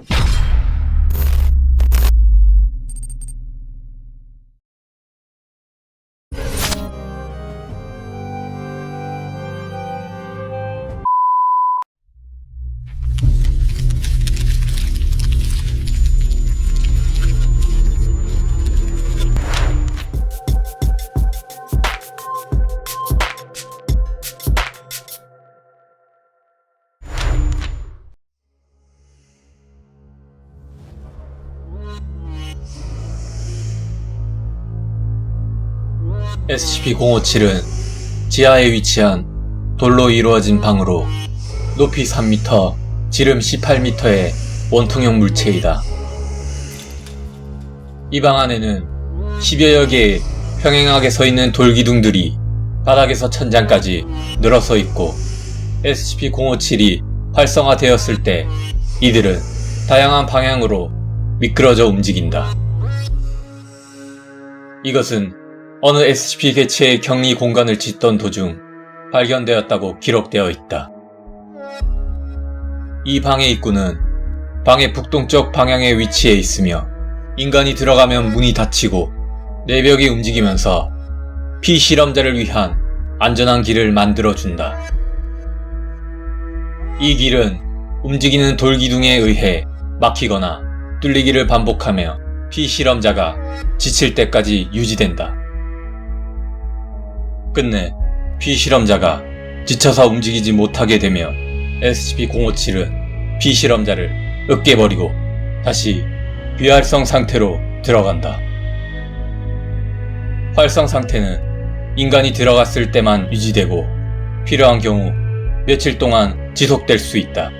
you. SCP-057은 지하에 위치한 돌로 이루어진 방으로 높이 3m, 지름 18m의 원통형 물체이다. 이 방 안에는 10여여 개의 평행하게 서 있는 돌기둥들이 바닥에서 천장까지 늘어서 있고 SCP-057이 활성화되었을 때 이들은 다양한 방향으로 미끄러져 움직인다. 이것은 어느 SCP 개체의 격리 공간을 짓던 도중 발견되었다고 기록되어 있다. 이 방의 입구는 방의 북동쪽 방향에 위치해 있으며 인간이 들어가면 문이 닫히고 내벽이 움직이면서 피실험자를 위한 안전한 길을 만들어준다. 이 길은 움직이는 돌기둥에 의해 막히거나 뚫리기를 반복하며 피실험자가 지칠 때까지 유지된다. 끝내 피실험자가 지쳐서 움직이지 못하게 되며 SCP-057은 피실험자를 으깨버리고 다시 비활성 상태로 들어간다. 활성 상태는 인간이 들어갔을 때만 유지되고 필요한 경우 며칠 동안 지속될 수 있다.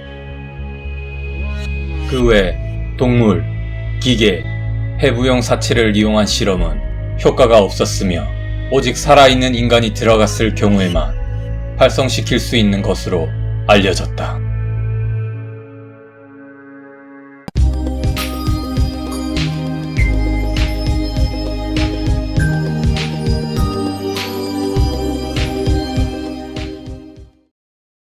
그 외 동물, 기계, 해부용 사체를 이용한 실험은 효과가 없었으며 오직 살아있는 인간이 들어갔을 경우에만 활성시킬 수 있는 것으로 알려졌다.